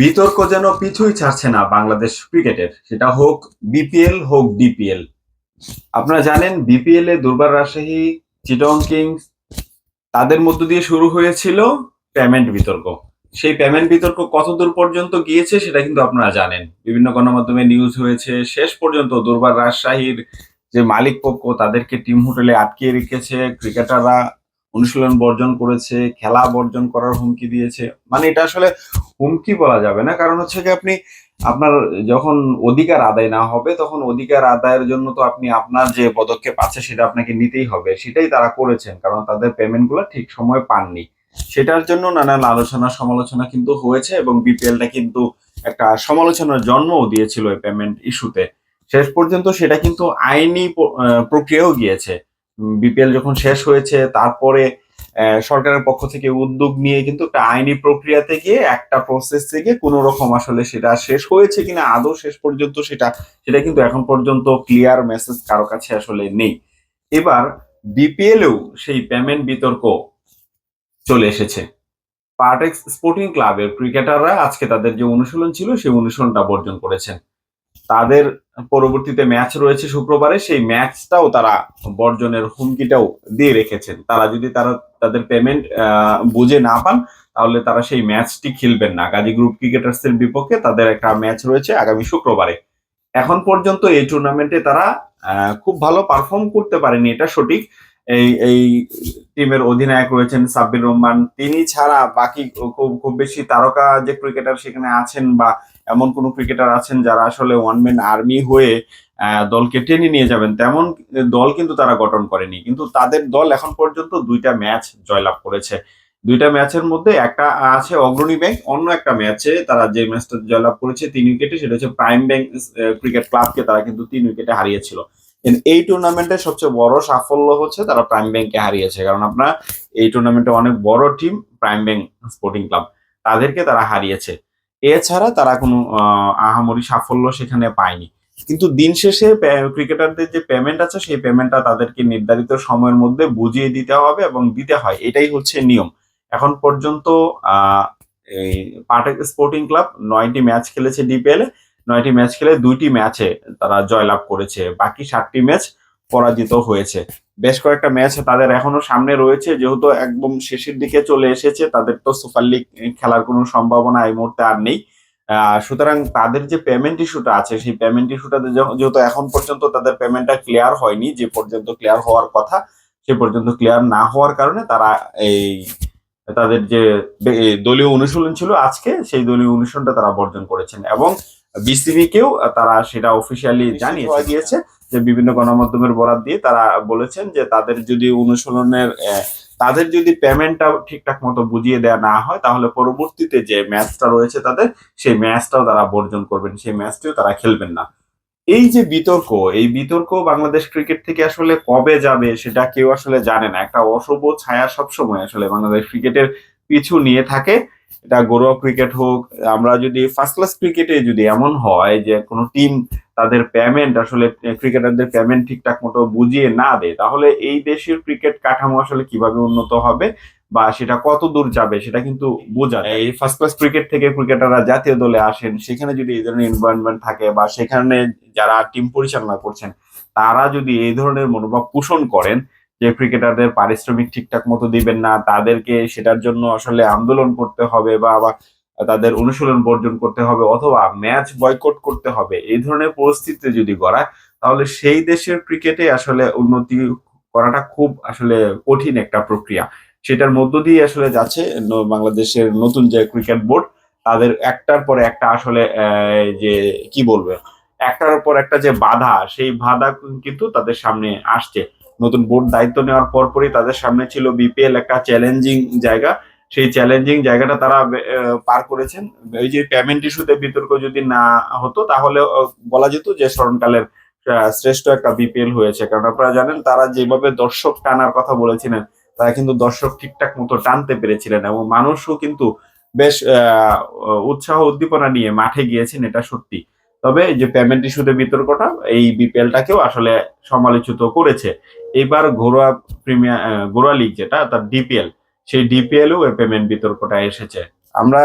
বিতর্ক যেন পিছুই ছাড়ছে না বাংলাদেশ ক্রিকেটের। সেটা হোক বিপিএল, হোক ডিপিএল। আপনারা জানেন, বিপিএল এ দুর্বার রাজশাহী, চিটং কিংস তাদের মধ্য দিয়ে শুরু হয়েছিল পেমেন্ট বিতর্ক। সেই পেমেন্ট বিতর্ক কতদূর পর্যন্ত গিয়েছে সেটা কিন্তু আপনারা জানেন। বিভিন্ন গণমাধ্যমে নিউজ হয়েছে, শেষ পর্যন্ত দুর্বার রাজশাহীর যে মালিক পক্ষ, তাদেরকে টিম হোটেলে আটকিয়ে রেখেছে। ক্রিকেটাররা অনুশীলন বর্জন করেছে, খেলা বর্জন করার হুমকি দিয়েছে। মানে এটা আসলে হুমকি বলা যাবে না। কারণ হচ্ছে কি আপনি আপনার যখন অধিকার আদায় না হবে, তখন অধিকার আদায়ের জন্য তো আপনি আপনার যে পদক্ষেপ আছে সেটা আপনাকে নিতেই হবে। সেটাই তারা করেছেন, কারণ তাদের পেমেন্টগুলো ঠিক সময় পাননি। সেটার জন্য নানান আলোচনা সমালোচনা কিন্তু হয়েছে এবং বিপিএলটা কিন্তু একটা সমালোচনার জন্মও দিয়েছিল এই পেমেন্ট ইস্যুতে শেষ পর্যন্ত সেটা কিন্তু আইনি প্রক্রিয়াও গিয়েছে। বিপিএল যখন শেষ হয়েছে, তারপরে সরকারের পক্ষ থেকে উদ্যোগ নিয়ে কিন্তু একটা আইনি প্রক্রিয়াতে গিয়ে একটা প্রসেস থেকে কোনো রকম আসলে সেটা শেষ হয়েছে কিনা, আদৌ শেষ পর্যন্ত সেটা সেটা কিন্তু এখন পর্যন্ত ক্লিয়ার মেসেজ কারও কাছে আসলে নেই। এবার বিপিএলেও সেই পেমেন্ট বিতর্ক চলে এসেছে। পার্টেক্স স্পোর্টিং ক্লাবের ক্রিকেটাররা আজকে তাদের যে অনুশীলন ছিল, সেই অনুশীলনটা বর্জন করেছেন। তাদের পরবর্তীতে ম্যাচ রয়েছে শুক্রবারে, সেই ম্যাচটাও তারা বর্জনের হুমকিটাও দিয়ে রেখেছেন। তারা যদি তারা তাদের পেমেন্ট বুঝে না পান, তাহলে তারা সেই ম্যাচটি খেলবেন না। গাজী গ্রুপ ক্রিকেটার্সের বিপক্ষে তাদের একটা ম্যাচ রয়েছে আগামী শুক্রবারে। এখন পর্যন্ত এই টুর্নামেন্টে তারা খুব ভালো পারফর্ম করতে পারেনি, এটা সঠিক। এই এই টিমের অধিনায়ক রয়েছেন সাব্বির রহমান। তিনি ছাড়া বাকি খুব খুব বেশি তারকা যে ক্রিকেটার সেখানে আছেন বা এমন কোন ক্রিকেটার আছেন যারা আসলে ওয়ান ম্যান আর্মি হয়ে দলকে টেনে নিয়ে যাবেন। তেমন দল কিন্তু তারা গঠন করেনি। কিন্তু তাদের দল এখন পর্যন্ত দুইটা ম্যাচ জয়লাভ করেছে। দুইটা ম্যাচের মধ্যে একটা আছে অগ্রণী ব্যাংক অন্য একটা ম্যাচে তারা যে ম্যাচটা জয়লাভ করেছে তিন উইকেটে সেটা হচ্ছে প্রাইম ব্যাংক ক্রিকেট ক্লাবকে তারা কিন্তু তিন উইকেটে হারিয়েছিল। এই টুর্নামেন্টের সবচেয়ে বড় সাফল্য হচ্ছে তারা প্রাইম ব্যাংককে হারিয়েছে। কারণ আপনার এই টুর্নামেন্টে অনেক বড় team Prime Bank Sporting Club তাদেরকে তারা হারিয়েছে। এছাড়া তারা কোনো আহ, আহামরি সাফল্য সেখানে পায়নি। কিন্তু দিন শেষে ক্রিকেটারদের যে পেমেন্ট আছে সেই পেমেন্টটা তাদেরকে নির্ধারিত সময়ের মধ্যে বুঝিয়ে দিতে হবে এবং দিতে হয়। এটাই হচ্ছে নিয়ম। এখন পর্যন্ত পাটেক স্পোর্টিং ক্লাব নয়টি ম্যাচ খেলেছে ডিপিএল এ। নয়টি ম্যাচ খেলে দুইটি ম্যাচে তারা জয়লাভ করেছে। বাকি সাতটি ম্যাচ পরাজিত হয়েছে। বেশ কয়েকটা ম্যাচ তাদের এখনও সামনে রয়েছে যেহেতু একদম শেষের দিকে চলে এসেছে তাদের তো সুপার লিগ খেলার কোনো সম্ভাবনা এই মুহূর্তে আর নেই। সুতরাং তাদের যে পেমেন্ট ইস্যুটা আছে সেই পেমেন্ট ইস্যুটাতে যেহেতু এখন পর্যন্ত তাদের পেমেন্টটা ক্লিয়ার হয়নি যে পর্যন্ত ক্লিয়ার হওয়ার কথা সে পর্যন্ত ক্লিয়ার না হওয়ার কারণে তারা এই তাদের যে দলীয় অনুশীলন ছিল আজকে সেই দলীয় অনুশীলনটা তারা বর্জন করেছেন এবং বিসিবি কেও তারা সেটা অফিসিয়ালি জানিয়ে দিয়েছে যে বিভিন্ন গণমাধ্যমের বরাত দিয়ে তারা বলেছেন যে তাদের যদি অনুশীলনের তাদের যদি পেমেন্টটা ঠিকঠাক মতো বুঝিয়ে দেওয়া না হয়, তাহলে পরবর্তীতে যে ম্যাচটা রয়েছে তাদের, সেই ম্যাচটাও তারা বর্জন করবেন, সেই ম্যাচটিও তারা খেলবেন না। এই যে বিতর্ক, এই বিতর্ক বাংলাদেশ ক্রিকেট থেকে আসলে কবে যাবে সেটা কেউ আসলে জানে না। একটা অশুভ ছায়া সবসময় আসলে বাংলাদেশ ক্রিকেটের পিছু নিয়ে থাকে। এটা ঘরোয়া ক্রিকেট হোক, আমরা যদি ফার্স্ট ক্লাস ক্রিকেটে যদি এমন হয় যে কোনো টিম তাদের পেমেন্ট আসলে ক্রিকেটারদের পেমেন্ট ঠিকঠাক মতো বুঝিয়ে না দেয়, তাহলে এই দেশের ক্রিকেট কাঠামো আসলে কীভাবে উন্নত হবে বা সেটা কত দূর যাবে সেটা কিন্তু বোঝা। এই ফার্স্ট ক্লাস ক্রিকেট থেকে ক্রিকেটাররা জাতীয় দলে আসেন, সেখানে যদি এই ধরনের এনভায়রনমেন্ট থাকে বা সেখানে যারা টিম পরিচালনা করছেন, তারা যদি এই ধরনের মনোভাব পোষণ করেন যে ক্রিকেটারদের পারিশ্রমিক ঠিকঠাক মতো দিবেন না, তাদেরকে সেটার জন্য আসলে আন্দোলন করতে হবে বা বা তাদের অনুশীলন বর্জন করতে হবে অথবা ম্যাচ বয়কট করতে হবে, এই ধরনের পরিস্থিতি যদি গড়ায়, তাহলে সেই দেশের ক্রিকেটে আসলে উন্নতি করাটা খুব আসলে কঠিন একটা প্রক্রিয়া। সেটার মধ্য দিয়ে আসলে যাচ্ছে বাংলাদেশের নতুন যে ক্রিকেট বোর্ড তাদের একটার পর একটা আসলে যে, কি বলবে, একটার পর একটা যে বাধা, সেই বাধা কিন্তু তাদের সামনে আসছে। নতুন বোর্ড দায়িত্ব নেওয়ার পরপরই তাদের সামনে ছিল বিপিএল একটা চ্যালেঞ্জিং জায়গা। সেই চ্যালেঞ্জিং জায়গাটা তারা পার করেছেন। এই যে পেমেন্ট ইস্যুতে বিতর্ক যদি না হতো, তাহলে বলা যেত যে স্মরণকালের শ্রেষ্ঠ একটা বিপিএল হয়েছে। কারণ আপনারা জানেন, তারা যেভাবে দর্শক টানার কথা বলেছিলেন, তারা কিন্তু দর্শক ঠিকঠাক মতো টানতে পেরেছিলেন এবং মানুষও কিন্তু বেশ উৎসাহ উদ্দীপনা নিয়ে মাঠে গিয়েছেন, এটা সত্যি। তবে যে পেমেন্ট ইস্যুতে বিতর্কটা, এই বিপিএলটাকেও আসলে সমালোচিত করেছে। এবার ঘরোয়া প্রিমিয়ার ঘরোয়া লিগ যেটা, তার ডিপিএল সেই ডিপিএলও পেমেন্ট বিতর্কটা এসেছে। আমরা